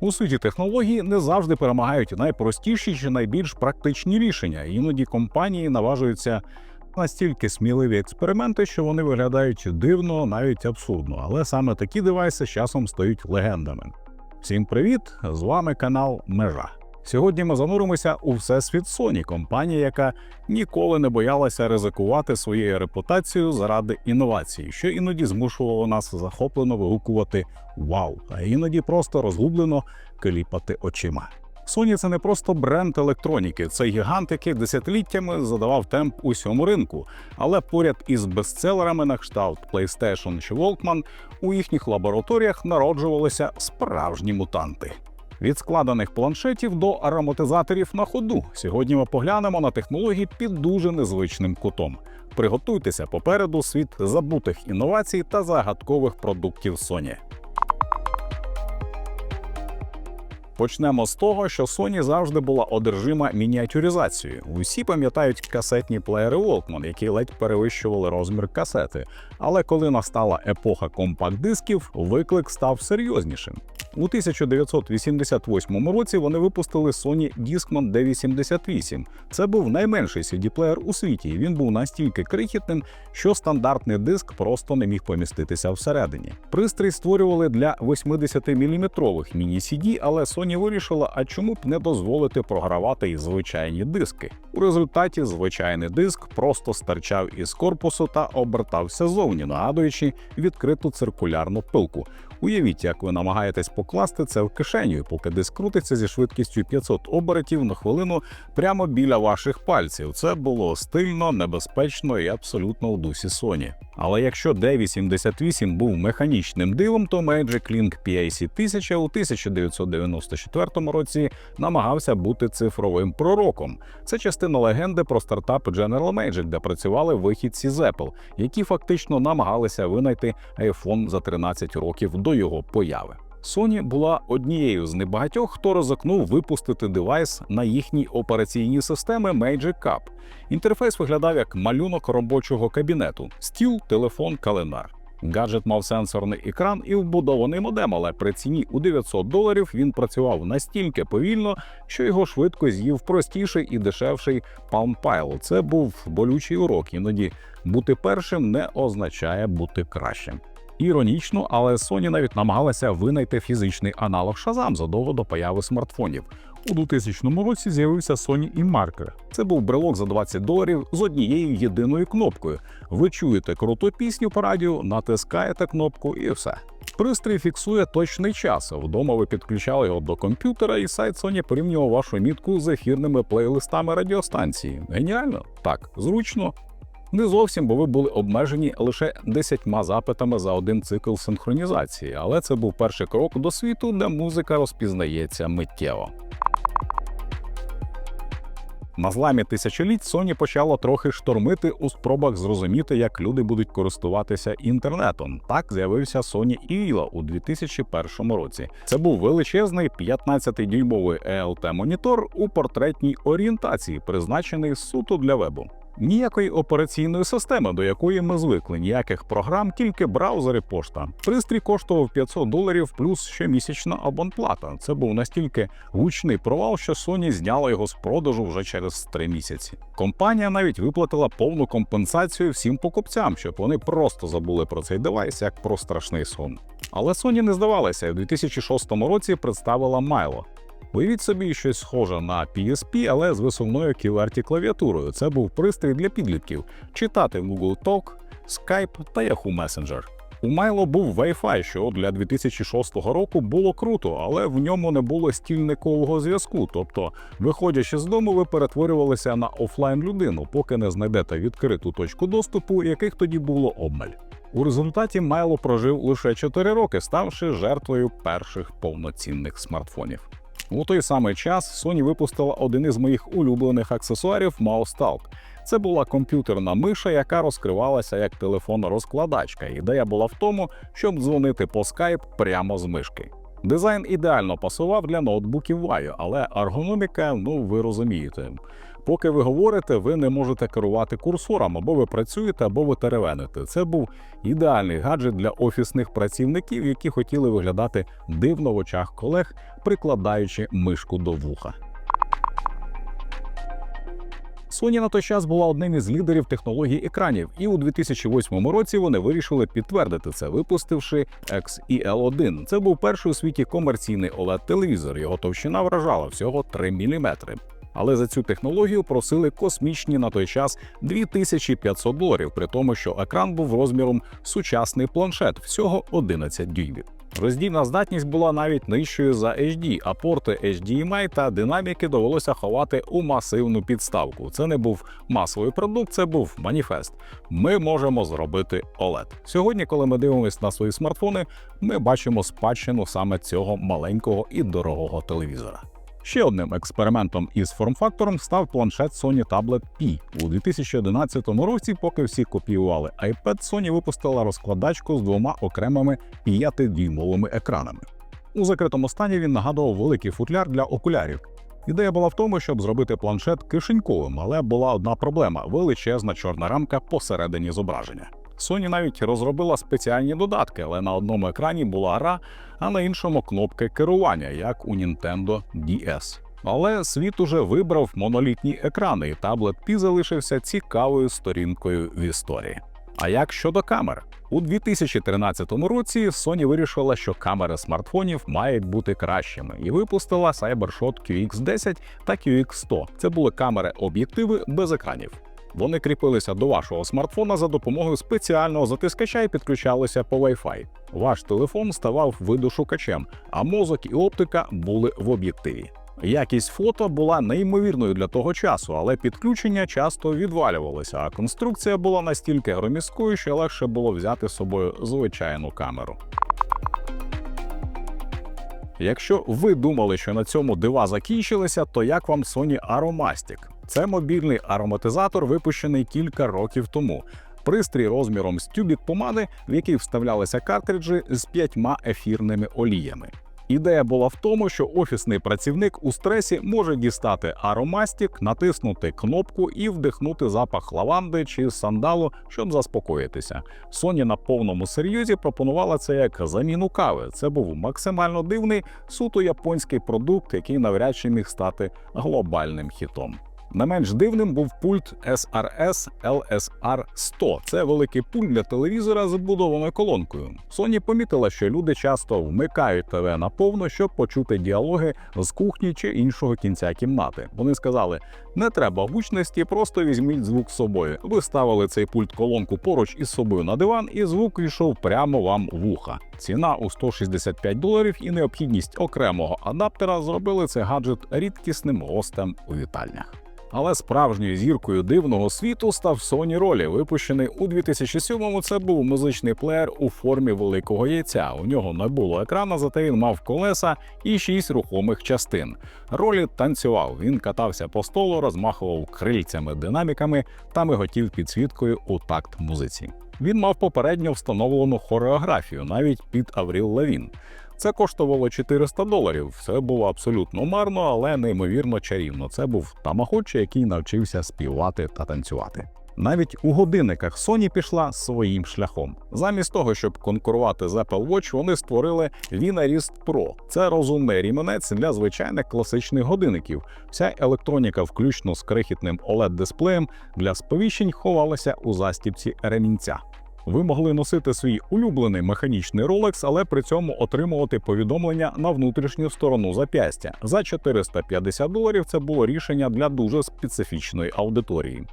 У світі технологій не завжди перемагають найпростіші чи найбільш практичні рішення. Іноді компанії наважуються настільки сміливі експерименти, що вони виглядають дивно, навіть абсурдно. Але саме такі девайси з часом стають легендами. Всім привіт! З вами канал Межа. Сьогодні ми зануримося у всесвіт Sony, компанія, яка ніколи не боялася ризикувати своєю репутацією заради інновацій, що іноді змушувало нас захоплено вигукувати вау, а іноді просто розгублено кліпати очима. Sony – це не просто бренд електроніки, це гігант, який десятиліттями задавав темп усьому ринку. Але поряд із бестселерами на кшталт PlayStation чи Walkman у їхніх лабораторіях народжувалися справжні мутанти. Від складених планшетів до ароматизаторів на ходу. Сьогодні ми поглянемо на технології під дуже незвичним кутом. Приготуйтеся попереду світ забутих інновацій та загадкових продуктів Sony. Почнемо з того, що Sony завжди була одержима мініатюризацією. Усі пам'ятають касетні плеєри Walkman, які ледь перевищували розмір касети. Але коли настала епоха компакт-дисків, виклик став серйознішим. У 1988 році вони випустили Sony Discman D88. Це був найменший CD-плеєр у світі, і він був настільки крихітним, що стандартний диск просто не міг поміститися всередині. Пристрій створювали для 80-мм міні-CD, але Sony вирішила, а чому б не дозволити програвати і звичайні диски. У результаті звичайний диск просто стирчав із корпусу та обертався зовні, нагадуючи відкриту циркулярну пилку. Уявіть, як ви намагаєтесь покласти це в кишеню, поки диск крутиться зі швидкістю 500 обертів на хвилину прямо біля ваших пальців. Це було стильно, небезпечно і абсолютно у дусі Sony. Але якщо D88 був механічним дивом, то Magic Link PAC 1000 у 1994 році намагався бути цифровим пророком. Це частина легенди про стартап General Magic, де працювали вихідці з Apple, які фактично намагалися винайти iPhone за 13 років до його появи. Sony була однією з небагатьох, хто ризикнув випустити девайс на їхній операційній системи Magic Cup. Інтерфейс виглядав як малюнок робочого кабінету: стіл, телефон, календар. Гаджет мав сенсорний екран і вбудований модем, але при ціні у 900 доларів він працював настільки повільно, що його швидко з'їв простіший і дешевший Palm Pilot. Це був болючий урок. Іноді бути першим не означає бути кращим. Іронічно, але Sony навіть намагалася винайти фізичний аналог Shazam задовго до появи смартфонів. У 2000 році з'явився Sony eMarker. Це був брелок за 20 доларів з однією єдиною кнопкою. Ви чуєте круту пісню по радіо, натискаєте кнопку і все. Пристрій фіксує точний час. Вдома ви підключали його до комп'ютера, і сайт Sony порівнював вашу мітку з ефірними плейлистами радіостанції. Геніально? Так, зручно, не зовсім, бо ви були обмежені лише 10 запитами за один цикл синхронізації, але це був перший крок до світу, де музика розпізнається миттєво. На зламі тисячоліть Sony почало трохи штормити у спробах зрозуміти, як люди будуть користуватися інтернетом. Так з'явився Sony EVILA у 2001 році. Це був величезний 15-дюймовий ELT монітор у портретній орієнтації, призначений суто для вебу. Ніякої операційної системи, до якої ми звикли, ніяких програм, тільки браузер і пошта. Пристрій коштував 500 доларів плюс щомісячна абонплата. Це був настільки гучний провал, що Sony зняла його з продажу вже через три місяці. Компанія навіть виплатила повну компенсацію всім покупцям, щоб вони просто забули про цей девайс як про страшний сон. Але Sony не здавалася і в 2006 році представила Milo. Уявіть собі щось схоже на PSP, але з висувною QWERTY клавіатурою. Це був пристрій для підлітків читати Google Talk, Skype та Yahoo Messenger. У Milo був Wi-Fi, що для 2006 року було круто, але в ньому не було стільникового зв'язку. Тобто, виходячи з дому, ви перетворювалися на офлайн людину, поки не знайдете відкриту точку доступу, яких тоді було обмаль. У результаті Майло прожив лише 4 роки, ставши жертвою перших повноцінних смартфонів. У той самий час Sony випустила один із моїх улюблених аксесуарів Mouse. Це була комп'ютерна миша, яка розкривалася як телефон-розкладачка. Ідея була в тому, щоб дзвонити по Skype прямо з мишки. Дизайн ідеально пасував для ноутбуків Vaio, але ергономіка, ну ви розумієте. Поки ви говорите, ви не можете керувати курсором, або ви працюєте, або ви теревените. Це був ідеальний гаджет для офісних працівників, які хотіли виглядати дивно в очах колег, прикладаючи мишку до вуха. Sony на той час була одним із лідерів технологій екранів, і у 2008 році вони вирішили підтвердити це, випустивши XEL1. Це був перший у світі комерційний oled телевізор Його товщина вражала всього 3 мм. Але за цю технологію просили космічні на той час 2500 доларів, при тому, що екран був розміром сучасний планшет, всього 11 дюймів. Роздільна здатність була навіть нижчою за HD, а порти HDMI та динаміки довелося ховати у масивну підставку. Це не був масовий продукт, це був маніфест. Ми можемо зробити OLED. Сьогодні, коли ми дивимося на свої смартфони, ми бачимо спадщину саме цього маленького і дорогого телевізора. Ще одним експериментом із форм-фактором став планшет Sony Tablet P. У 2011 році, поки всі копіювали iPad, Sony випустила розкладачку з двома окремими 5-дюймовими екранами. У закритому стані він нагадував великий футляр для окулярів. Ідея була в тому, щоб зробити планшет кишеньковим, але була одна проблема величезна чорна рамка посередині зображення. Sony навіть розробила спеціальні додатки, але на одному екрані була гра, а на іншому кнопки керування, як у Nintendo DS. Але світ уже вибрав монолітні екрани, і таблет P залишився цікавою сторінкою в історії. А як щодо камер? У 2013 році Sony вирішила, що камери смартфонів мають бути кращими, і випустила CyberShot QX10 та QX100. Це були камери-об'єктиви без екранів. Вони кріпилися до вашого смартфона за допомогою спеціального затискача і підключалися по Wi-Fi. Ваш телефон ставав видошукачем, а мозок і оптика були в об'єктиві. Якість фото була неймовірною для того часу, але підключення часто відвалювалося, а конструкція була настільки громісткою, що легше було взяти з собою звичайну камеру. Якщо ви думали, що на цьому дива закінчилися, то як вам Sony Aromastic? Це мобільний ароматизатор, випущений кілька років тому. Пристрій розміром з тюбік помади, в який вставлялися картриджі з п'ятьма ефірними оліями. Ідея була в тому, що офісний працівник у стресі може дістати аромастік, натиснути кнопку і вдихнути запах лаванди чи сандалу, щоб заспокоїтися. Sony на повному серйозі пропонувала це як заміну кави. Це був максимально дивний, суто японський продукт, який навряд чи міг стати глобальним хітом. Не менш дивним був пульт SRS LSR 100. Це великий пульт для телевізора з вбудованою колонкою. Sony помітила, що люди часто вмикають ТВ наповно, щоб почути діалоги з кухні чи іншого кінця кімнати. Вони сказали: не треба гучності, просто візьміть звук з собою. Ви ставили цей пульт колонку поруч із собою на диван, і звук йшов прямо вам в вуха. Ціна у 165 доларів і необхідність окремого адаптера зробили цей гаджет рідкісним гостем у вітальнях. Але справжньою зіркою дивного світу став Sony Rollі, випущений у 2007-му. Це був музичний плеєр у формі великого яйця. У нього не було екрана, зате він мав колеса і шість рухомих частин. Ролі танцював. Він катався по столу, розмахував крильцями, динаміками та миготів підсвіткою у такт музиці. Він мав попередньо встановлену хореографію навіть під Авріл Лавін. Це коштувало 400 доларів. Це було абсолютно марно, але неймовірно чарівно. Це був тамагочі, який навчився співати та танцювати. Навіть у годинниках Sony пішла своїм шляхом. Замість того, щоб конкурувати з Apple Watch, вони створили Vinarist Pro. Це розумний ріменець для звичайних класичних годинників. Вся електроніка, включно з крихітним oled дисплеєм для сповіщень, ховалася у застібці ремінця. Ви могли носити свій улюблений механічний Rolex, але при цьому отримувати повідомлення на внутрішню сторону зап'ястя. За 450 доларів це було рішення для дуже специфічної аудиторії.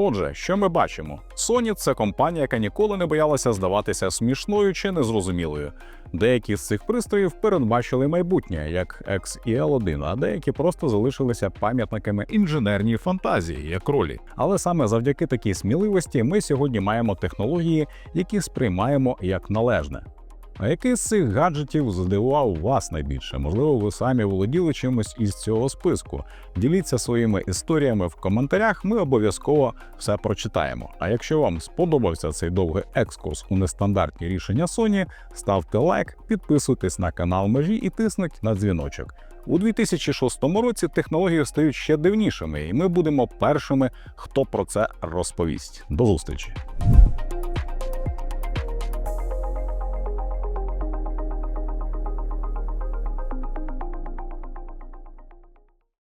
Отже, що ми бачимо? Sony – це компанія, яка ніколи не боялася здаватися смішною чи незрозумілою. Деякі з цих пристроїв передбачили майбутнє, як XEL1, а деякі просто залишилися пам'ятниками інженерній фантазії, як ролі. Але саме завдяки такій сміливості ми сьогодні маємо технології, які сприймаємо як належне. А який з цих гаджетів здивував вас найбільше? Можливо, ви самі володіли чимось із цього списку. Діліться своїми історіями в коментарях. Ми обов'язково все прочитаємо. А якщо вам сподобався цей довгий екскурс у нестандартні рішення Sony, ставте лайк, підписуйтесь на канал Межі і тисніть на дзвіночок. У 2006 році технології стають ще дивнішими, і ми будемо першими, хто про це розповість. До зустрічі.